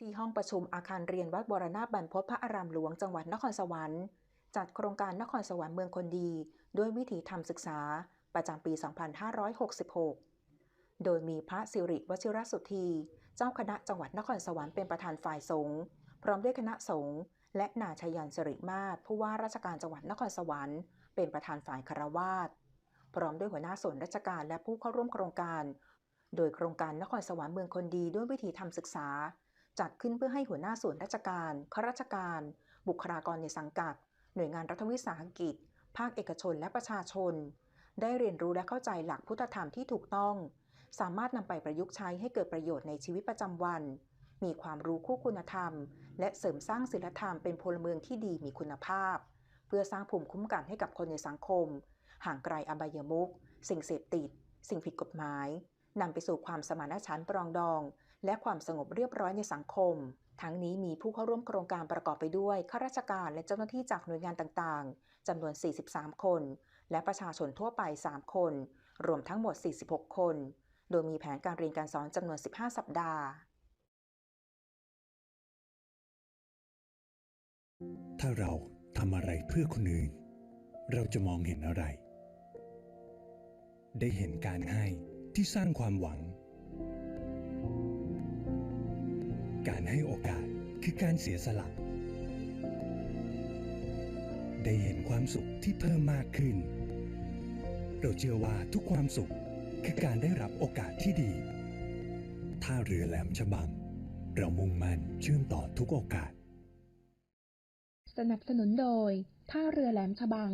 ที่ห้องประชุมอาคารเรียนวัดบรณาบรรพตพระอารามหลวงจังหวัดนครสวรรค์ จัดโครงการนครสวรรค์เมืองคนดี ด้วยวิถีธรรมศึกษา ประจำปี 2566 โดยมีพระสิริวชิรสุทธี เจ้าคณะจังหวัดนครสวรรค์เป็นประธานฝ่ายสงฆ์พร้อมด้วยคณะสงฆ์และนายชยันสิริมาศผู้ว่าราชการจังหวัดนครสวรรค์ เป็นประธานฝ่ายคารวาสพร้อมด้วยหัวหน้าส่วนราชการและผู้เข้าร่วมโครงการ โดยโครงการนครสวรรค์เมืองคนดีด้วยวิถีธีทำศึกษา จัดขึ้นเพื่อให้หัวหน้าส่วนราชการข้าราชการ บุคลากรในสังกัด หน่วยงานรัฐวิสาหกิจ ภาคเอกชนและประชาชน ได้เรียนรู้และเข้าใจหลักพุทธธรรมที่ถูกต้อง สามารถนำไปประยุกต์ใช้ให้เกิดประโยชน์ในชีวิตประจำวัน มีความรู้คู่คุณธรรม และเสริมสร้างศีลธรรมเป็นพลเมืองที่ดีมีคุณภาพ เพื่อสร้างภูมิคุ้มกันให้กับคนในสังคม ห่างไกลอบายมุขสิ่งเสพติด สิ่งผิดกฎหมาย นำไปสู่ความสมานฉันท์ปรองดอง และความสงบเรียบร้อยในสังคม ทั้งนี้มีผู้เข้าร่วมโครงการประกอบไปด้วยข้าราชการและเจ้าหน้าที่จากหน่วยงานต่างๆจำนวน 43 คน และประชาชนทั่วไป 3 คน รวมทั้งหมด 46 คน โดยมีแผนการเรียนการสอนจำนวน 15 สัปดาห์ ถ้าเราทำอะไรเพื่อคนอื่น เราจะมองเห็นอะไร ได้เห็นการให้ ที่สร้างความหวัง การให้โอกาสคือการเสียสละ ได้เห็นความสุขที่เพิ่มมากขึ้น เราเชื่อว่าทุกความสุขคือการได้รับโอกาสที่ดีท่าเรือแหลมฉบัง เรามุ่งมั่นเชื่อมต่อทุกโอกาส สนับสนุนโดย ท่าเรือแหลมฉบัง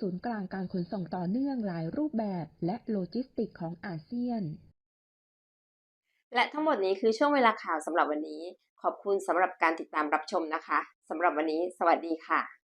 ศูนย์กลางการขนส่งต่อเนื่องหลายรูปแบบและโลจิสติกของอาเซียน และทั้งหมดนี้คือช่วงเวลาข่าวสำหรับวันนี้ ขอบคุณสำหรับการติดตามรับชมนะคะสำหรับวันนี้ สวัสดีค่ะ